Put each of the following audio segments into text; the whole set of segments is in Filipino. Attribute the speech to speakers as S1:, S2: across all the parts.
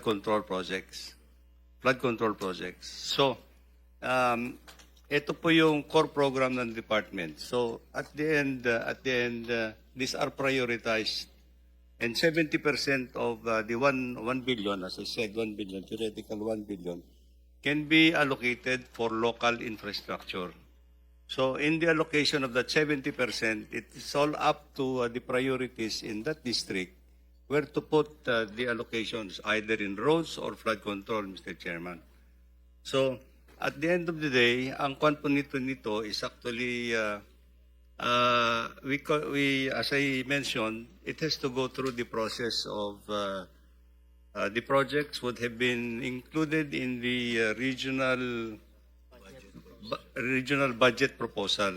S1: control projects. Flood control projects. So, um, ito po yung core program ng department. So, at the end, uh, at the end, uh, these are prioritized. And 70% of uh, the 1, 1 billion, as I said, 1 billion, theoretical 1 billion, can be allocated for local infrastructure. So in the allocation of that 70%, it is all up to uh, the priorities in that district where to put uh, the allocations, either in roads or flood control, Mr. Chairman. So at the end of the day, ang kwan po nito nito is actually, uh, uh, we, we, as I mentioned, it has to go through the process of uh, uh, the projects would have been included in the uh, regional bu- regional budget proposal.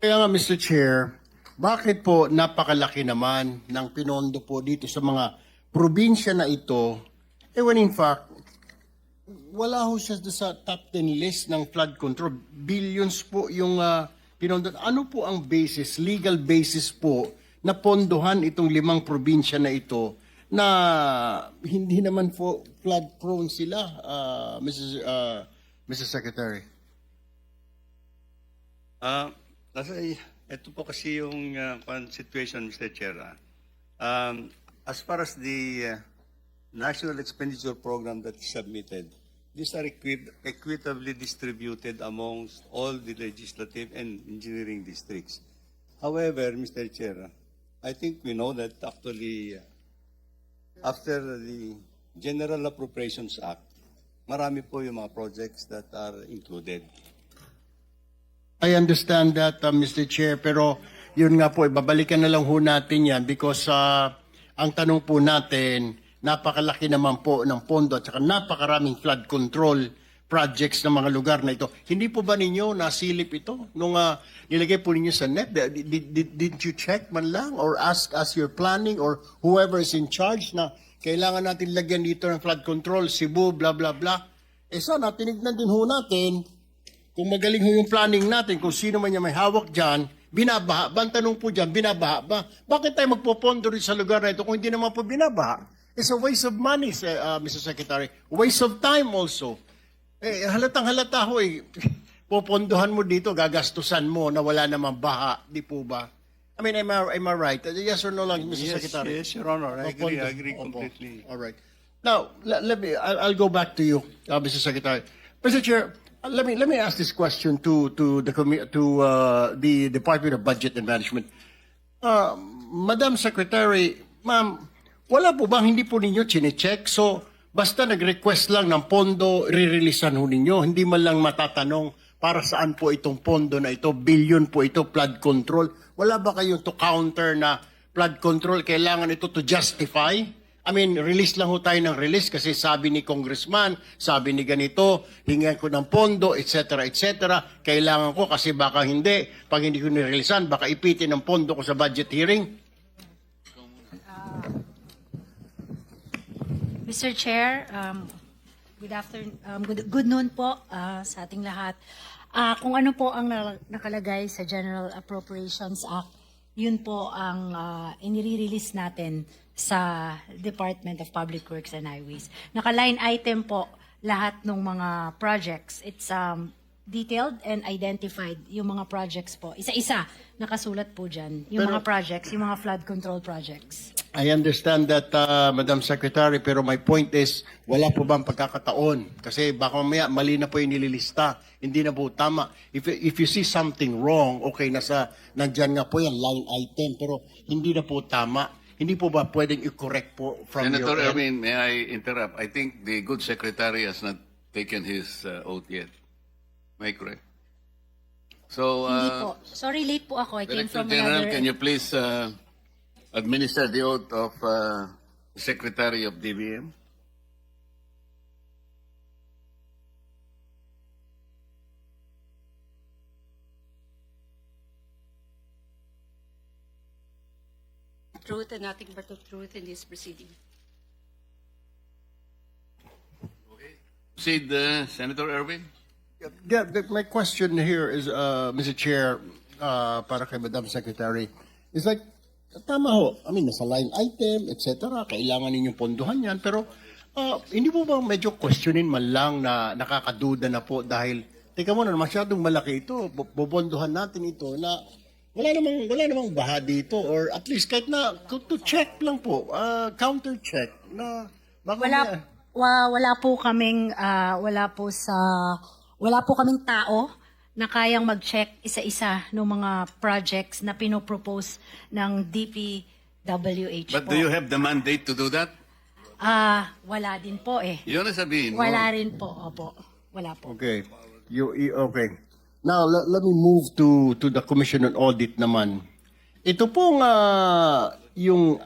S2: Kaya Mr. Chair, bakit po napakalaki naman ng pinondo po dito sa mga probinsya na ito, eh when in fact, wala ho siya sa top 10 list ng flood control. Billions po yung ah, pinondo. Ano po ang basis, legal basis po, na pondohan itong limang probinsya na ito na hindi naman po flood prone sila, ah, Mrs. ah, Mr. Secretary?
S1: Ah, nasa ito po kasi yung uh, situation, Mr. Chair. Um, as far as the uh, National Expenditure Program that is submitted, these are equi- equitably distributed amongst all the legislative and engineering districts. However, Mr. Chair, I think we know that actually uh, after the General Appropriations Act, marami po yung mga projects that are included.
S2: I understand that, uh, Mr. Chair, pero yun nga po, ibabalikan na lang ho natin yan because uh, ang tanong po natin, napakalaki naman po ng pondo at saka napakaraming flood control projects ng mga lugar na ito. Hindi po ba ninyo nasilip ito nung uh, nilagay po ninyo sa net? Did, did, did- you check man lang or ask as you're planning or whoever is in charge na kailangan natin lagyan dito ng flood control, Cebu, blah, blah, blah. Eh sana, tinignan din ho natin kung magaling ho yung planning natin, kung sino man yung may hawak dyan, binabaha ba? Ang tanong po dyan, binabaha ba? Bakit tayo magpopondo rin sa lugar na ito kung hindi naman po binabaha? It's a waste of money, uh, Mr. Secretary. Waste of time also. Eh, halatang halata ho eh. Popondohan mo dito, gagastusan mo na wala namang baha. Di po ba? I mean, am I, am I right? Yes or no lang, Mr.
S1: Yes,
S2: Secretary?
S1: yes, Your Honor. I agree. I agree completely.
S2: All right. Now, let, let me. I'll, I'll go back to you, uh, Mr. Secretary. Mr. Chair, let me let me ask this question to to the to uh, the Department of Budget and Management. Uh, Madam Secretary, ma'am, wala po bang hindi po ninyo chinecheck? So, basta nag-request lang ng pondo, rireleasean ho ninyo. Hindi man lang matatanong para saan po itong pondo na ito, billion po ito, flood control. Wala ba kayong to counter na flood control, kailangan ito to justify? I mean, release lang ho tayo ng release kasi sabi ni congressman, sabi ni ganito, hingan ko ng pondo, etc., etc. Kailangan ko kasi baka hindi. Pag hindi ko nireleasean, baka ipitin ng pondo ko sa budget hearing.
S3: Mr. Chair, um, good afternoon, um, good, good noon po uh, sa ating lahat. Ah, kung ano po ang na- nakalagay sa General Appropriations Act, yun po ang uh, inire-release natin sa Department of Public Works and Highways. Naka-line item po lahat ng mga projects. It's um, detailed and identified yung mga projects po. Isa-isa nakasulat po dyan. Yung
S2: Pero-
S3: mga projects, yung mga flood control projects.
S2: I understand that, uh, Madam Secretary, pero my point is, wala po bang pagkakataon? Kasi baka mamaya mali na po yung nililista. Hindi na po tama. If, if you see something wrong, okay, nasa, nandyan nga po yan, line item, pero hindi na po tama. Hindi po ba pwedeng i-correct po from
S4: Senator
S2: your end?
S4: Erwin, may I interrupt? I think the good secretary has not taken his uh, oath yet. Am I correct? So,
S3: Hindi
S4: uh,
S3: po. Sorry, late po ako. I came
S4: Director
S3: from
S4: General,
S3: another...
S4: can you please uh, administer the oath of uh, Secretary of DBM?
S5: Truth and nothing but the truth in this proceeding.
S4: Proceed, uh, Senator Erwin.
S2: Yeah, the, my question here is, uh, Mr. Chair, uh, para kay Madam Secretary, is like, tama ho, I mean, nasa line item, etc., kailangan ninyong ponduhan yan, pero Ah, hindi mo ba medyo questionin man lang na nakakaduda na po dahil teka muna masyadong malaki ito bo- bobondohan natin ito na wala namang wala namang baha dito or at least kahit na to, check lang po ah, counter check na baka
S3: Wala
S2: may-
S3: wa, wala po kaming ah, wala po sa wala po kaming tao na kayang mag-check isa-isa ng mga projects na pinopropose ng DPWH
S4: But
S3: po.
S4: do you have the mandate to do that?
S3: Ah, wala din po eh.
S4: Yun ang sabihin mo.
S3: Wala rin po, opo. Wala po.
S2: Okay. You, you okay. Now let, let me move to to the Commission on Audit naman. Ito pong ah, yung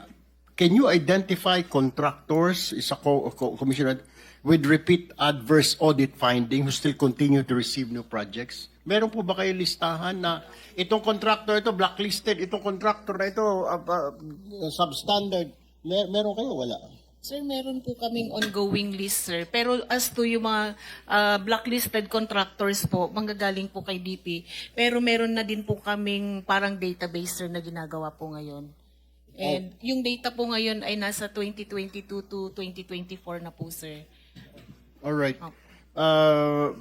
S2: can you identify contractors is a co, co- commission with repeat adverse audit finding who still continue to receive new projects? Meron po ba kayo listahan na itong contractor ito blacklisted, itong contractor na ito ah, ah, substandard? Mer- meron kayo wala?
S6: Sir, meron po kaming ongoing list, sir. Pero as to yung mga ah, blacklisted contractors po, manggagaling po kay DP. Pero meron na din po kaming parang database, sir, na ginagawa po ngayon. And yung data po ngayon ay nasa 2022 to 2024 na po, sir.
S2: All right. Uh,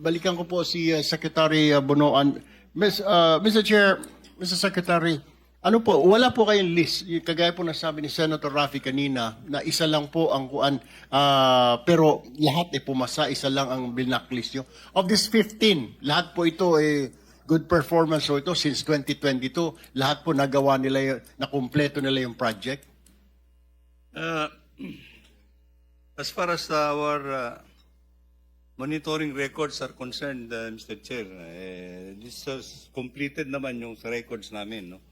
S2: balikan ko po si uh, Secretary uh, Bonoan. Miss, uh, Mr. Chair, Mr. Secretary, ano po, wala po kayong list. Kagaya po nasabi ni Senator Rafi kanina, na isa lang po ang kuan, ah, pero lahat ay pumasa, isa lang ang binacklist nyo. Of this 15, lahat po ito eh, good performance so ito since 2022. Lahat po nagawa nila, yung- na kumpleto nila yung project.
S1: Uh, as far as our uh, monitoring records are concerned, uh, Mr. Chair, eh, this is completed naman yung records namin, no?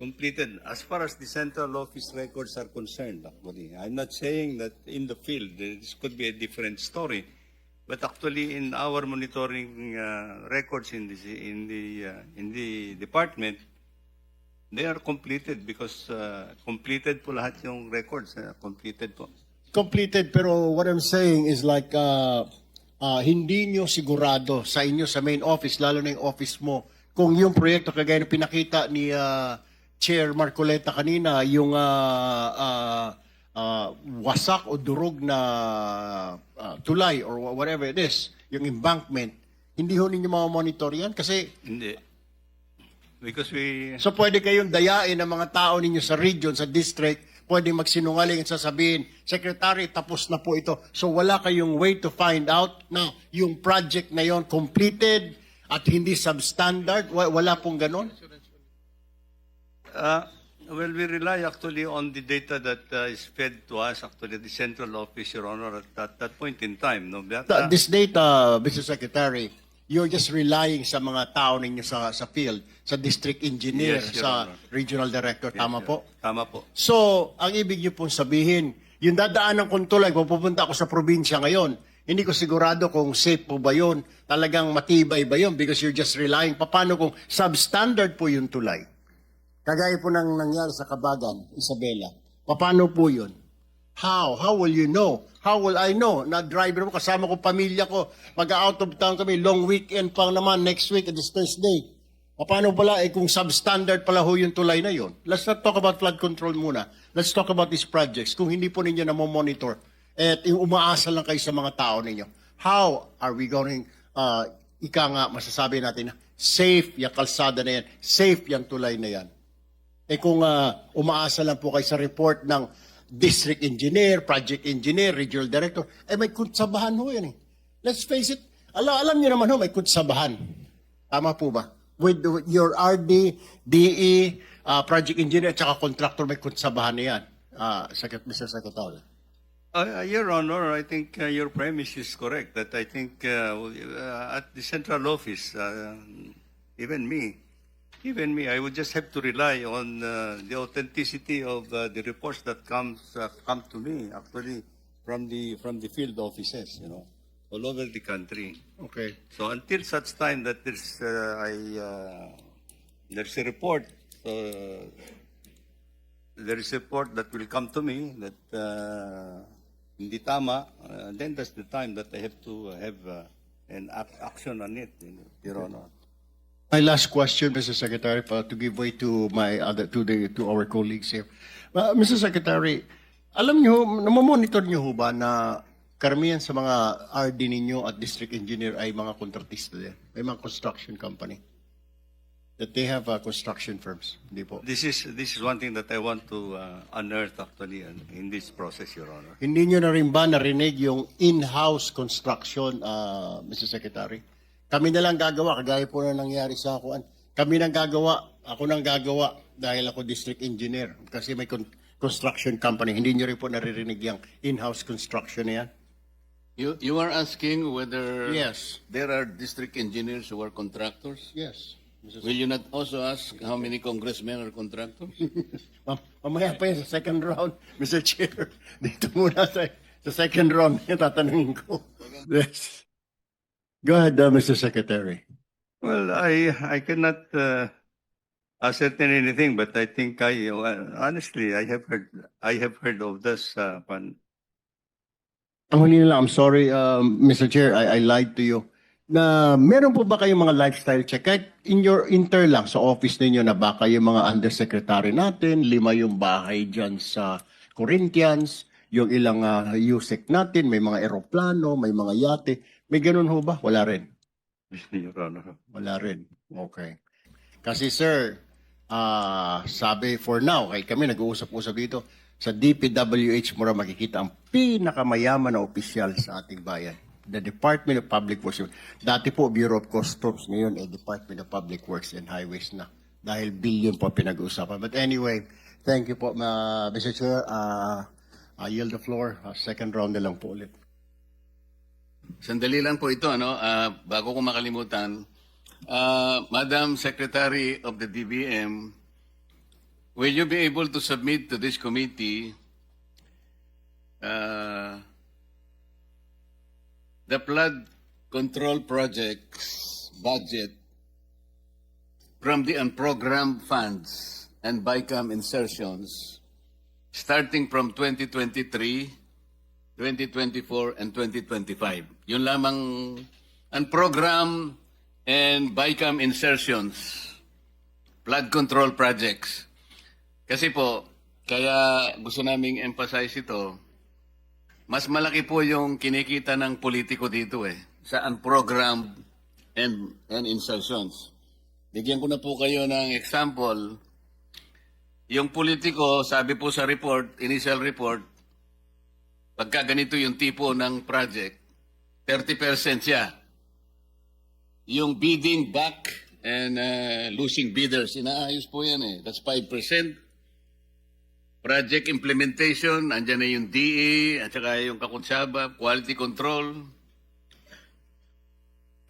S1: Completed. As far as the central office records are concerned, actually, I'm not saying that in the field, this could be a different story. But actually, in our monitoring uh, records in, this, in, the, uh, in the department, They are completed because uh, completed po lahat yung records. uh, completed po.
S2: completed pero what I'm saying is like uh, uh, hindi nyo sigurado sa inyo sa main office lalo na yung office mo kung yung proyekto kagaya ng pinakita ni uh, Chair Marcoleta kanina yung uh, uh, uh, wasak o durog na uh, tulay or wha- whatever it is yung embankment hindi ho ninyo mamonitor yan kasi
S1: Hindi. Because we...
S2: So pwede kayong dayain ng mga tao ninyo sa region, sa district, pwede magsinungaling at sasabihin, Secretary, tapos na po ito. So wala kayong way to find out na yung project na yon completed at hindi substandard. Wa- Wala pong ganon.
S1: Uh, well, we rely actually on the data that uh, is fed to us, actually, the central office, Your Honor, at that, that point in time. No? But, uh,
S2: Th- This data, Mr. Secretary, you're just relying sa mga tao ninyo sa, sa field, sa district engineer,
S1: Yes, Your
S2: sa
S1: Honor.
S2: regional director. Tama po?
S1: Tama po.
S2: So, ang ibig niyo pong sabihin, yung dadaan ng kontulay, kung pupunta ako sa probinsya ngayon, hindi ko sigurado kung safe po ba yun, talagang matibay ba yun, because you're just relying. Paano kung substandard po yung tulay? Kagaya po nang nangyari sa Kabagan, Isabela. Paano po yun? How? How will you know? How will I know? Na driver mo, kasama ko pamilya ko. Pag out of town kami, long weekend pa naman, next week, this Thursday. Paano pala, eh, kung substandard pala ho yung tulay na yun? Let's not talk about flood control muna. Let's talk about these projects. Kung hindi po ninyo na monitor at yung umaasa lang kayo sa mga tao ninyo, how are we going, uh, ika nga, masasabi natin na safe yung kalsada na yan, safe yung tulay na yan. Eh kung ah, umaasa lang po kayo sa report ng district engineer, project engineer, regional director, eh may kutsabahan ho yan eh. Let's face it, alam, alam niyo naman ho, may kutsabahan. Tama po ba? With, your RD, DE, ah, project engineer, at saka contractor, may kutsabahan na yan. Ah, Secret, Mr. Secretary.
S1: Uh, Your Honor, I think uh, your premise is correct. That I think uh, uh, at the central office, uh, even me, even me, I would just have to rely on uh, the authenticity of uh, the reports that comes uh, come to me actually from the from the field offices, you know, all over the country.
S2: Okay.
S1: So until such time that there's uh, I, uh, there's a report, uh, there is a report that will come to me that uh, hindi tama, uh, then that's the time that I have to have uh, an ac- action on it, you know, Your Honor.
S2: My last question, Mr. Secretary, pa, to give way to my other to the to our colleagues here. Uh, Mr. Secretary, Alam nyo, namamonitor nyo ho ba na karamihan sa mga RD ninyo at district engineer ay mga kontratista din? May mga construction company? That they have uh, construction firms? Hindi po.
S1: This is this is one thing that I want to uh, unearth actually in, this process, Your Honor.
S2: Hindi nyo na rin ba narinig yung in-house construction, uh, Mr. Secretary? Kami na lang gagawa, kagaya po na nangyari sa akuan. Kami nang gagawa, ako nang gagawa dahil ako district engineer kasi may con- construction company. Hindi nyo rin po naririnig yung in-house construction na yan?
S4: You, you are asking whether
S2: Yes.
S4: there are district engineers who are contractors?
S2: Yes. Mr.
S4: Will you not also ask how many congressmen are contractors?
S2: Mam- Mamaya pa yan sa second round, Mr. Chair. Dito muna sa, sa second round yung tatanungin ko. Yes. Go ahead, uh, Mr. Secretary.
S1: Well, I I cannot uh, ascertain anything, but I think I honestly I have heard I have heard of this. Uh, pan,
S2: Ang huli I'm sorry, um, Mr. Chair, I, I lied to you. Na meron po ba kayong mga lifestyle check? Kahit in your inter lang sa office ninyo na baka yung mga undersecretary natin, lima yung bahay dyan sa Corinthians, yung ilang uh, USEC natin, may mga eroplano, may mga yate. May ganun ho ba? Wala rin.
S1: Your Honor.
S2: Wala rin. Okay. Kasi sir, ah sabi for now, kay kami nag-uusap-usap dito, sa DPWH mo makikita ang pinakamayaman na opisyal sa ating bayan. The Department of Public Works. Dati po Bureau of Customs, ngayon eh Department of Public Works and Highways na. Dahil billion po pinag-uusapan. But anyway, thank you po, ma- Mr. Chair. Uh, I yield the floor. Uh, second round na lang po ulit.
S4: Sandali lang po ito, ano, ah, bago ko makalimutan. Ah, Madam Secretary of the DBM, will you be able to submit to this committee ah, the flood control projects budget from the unprogrammed funds and BICAM insertions starting from 2023 2024 and 2025. Yun lamang ang program and BICAM insertions, flood control projects. Kasi po, kaya gusto naming emphasize ito, mas malaki po yung kinikita ng politiko dito eh, sa unprogrammed and, and insertions. Bigyan ko na po kayo ng example. Yung politiko, sabi po sa report, initial report, pagka ganito yung tipo ng project, 30% siya. Yung bidding back and uh, losing bidders, inaayos po yan eh. That's 5%. Project implementation, andyan na yung DE, at saka yung kakunsaba, quality control,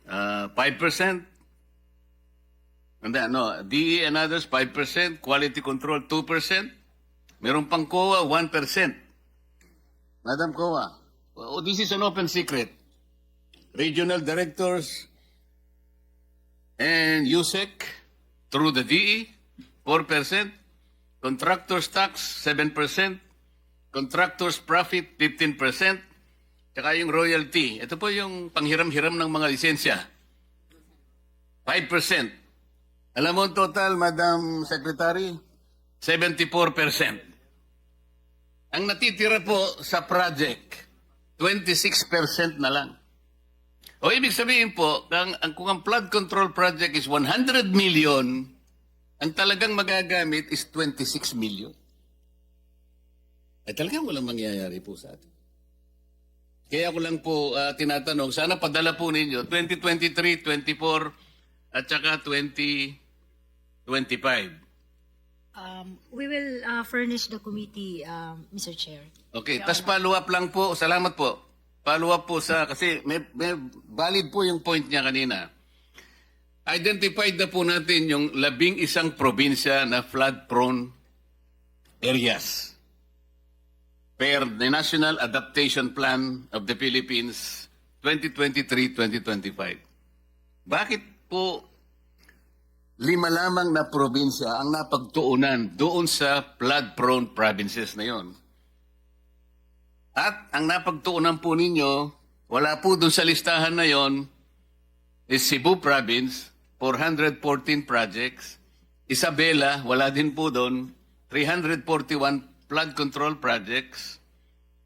S4: uh, 5%. And then, no, DE and others, 5%, quality control, 2%. Meron pang COA, 1%. Madam Kowa, oh, this is an open secret. Regional directors and USEC through the DE, 4%. Contractors tax, 7%. Contractors profit, 15%. Tsaka yung royalty. Ito po yung panghiram-hiram ng mga lisensya. 5%. Alam mo total, Madam Secretary? 74%. Ang natitira po sa project, 26% na lang. O ibig sabihin po, ang, ang, kung ang flood control project is 100 million, ang talagang magagamit is 26 million. Ay talagang walang mangyayari po sa atin. Kaya ko lang po ah, tinatanong, sana padala po ninyo 2023, 24, at saka 2025.
S3: Um, we will uh, furnish the committee, um, Mr. Chair.
S4: Okay, tas follow up lang po. Salamat po. Follow up po sa, kasi may, may valid po yung point niya kanina. Identified na po natin yung labing isang probinsya na flood-prone areas per the National Adaptation Plan of the Philippines 2023-2025. Bakit po lima lamang na probinsya ang napagtuunan doon sa flood-prone provinces na yon? At ang napagtuunan po ninyo, wala po doon sa listahan na yon, is Cebu Province, 414 projects. Isabela, wala din po doon, 341 flood control projects